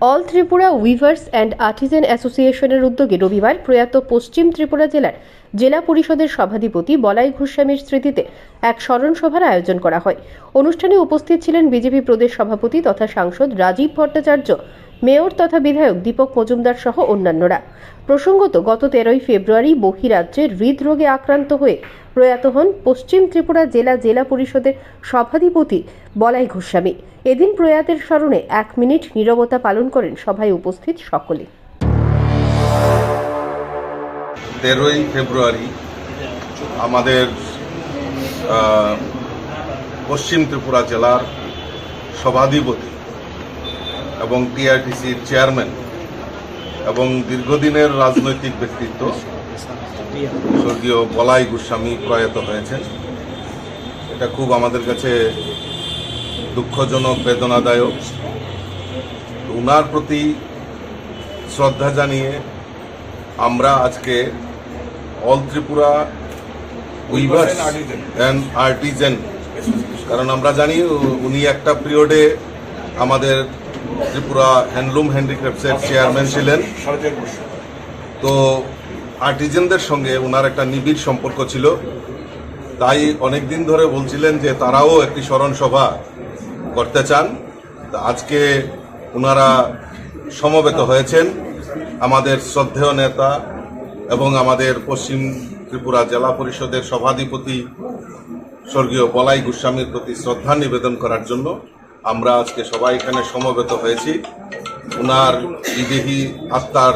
All Tripura weavers and artisan অ্যাসোসিয়েশনের উদ্যোগে রবিবার প্রয়াত পশ্চিম ত্রিপুরা জেলার জেলা পরিষদের সভাধিপতি বলাই ঘোস্বামীর স্মৃতিতে এক স্মরণ সভার আয়োজন করা হয়। অনুষ্ঠানে উপস্থিত ছিলেন বিজেপি প্রদেশ সভাপতি তথা সাংসদ রাজীব ভট্টাচার্য মেয়র তথা বিধায়ক দীপক মজুমদার সহ অন্যান্যরা। প্রসঙ্গত, গত তেরোই ফেব্রুয়ারি বহিরাজ্যে হৃদরোগে আক্রান্ত হয়ে প্রয়াত হন পশ্চিম ত্রিপুরা জেলা জেলা পরিষদের সভাধিপতি বলাই গোস্বামী। এদিন প্রয়াতের স্মরণে এক মিনিট নীরবতা পালন করেন সভায় উপস্থিত সকলে। তেরোই ফেব্রুয়ারি আমাদের পশ্চিম ত্রিপুরা জেলার সভাধিপতি এবং টিআরটিসির চেয়ারম্যান এবং দীর্ঘদিনের রাজনৈতিক ব্যক্তিত্ব। স্বর্গীয় বলাই গোস্বামী প্রয়াত হয়েছেন। এটা খুব আমাদের কাছে দুঃখজনক, বেদনাদায়ক। উনার প্রতি শ্রদ্ধা জানিয়ে আমরা আজকে all Tripura weavers and artisan কারণ আমরা জানি উনি একটা পিরিয়ডে আমাদের ত্রিপুরা হ্যান্ডলুম হ্যান্ডিক্রাফটসের চেয়ারম্যান ছিলেন। তো আর্টিজেনদের সঙ্গে ওনার একটা নিবিড় সম্পর্ক ছিল। তাই অনেক দিন ধরে বলছিলেন যে তারাও একটি স্মরণ সভা করতে চান। তা আজকে ওনারা সমবেত হয়েছেন। আমাদের শ্রদ্ধেয় নেতা এবং আমাদের পশ্চিম ত্রিপুরা জেলা পরিষদের সভাধিপতি স্বর্গীয় বলাই গোস্বামীর প্রতি শ্রদ্ধা নিবেদন করার জন্য আমরা আজকে সবাই এখানে সমবেত হয়েছি। ওনার বিদেহী আত্মার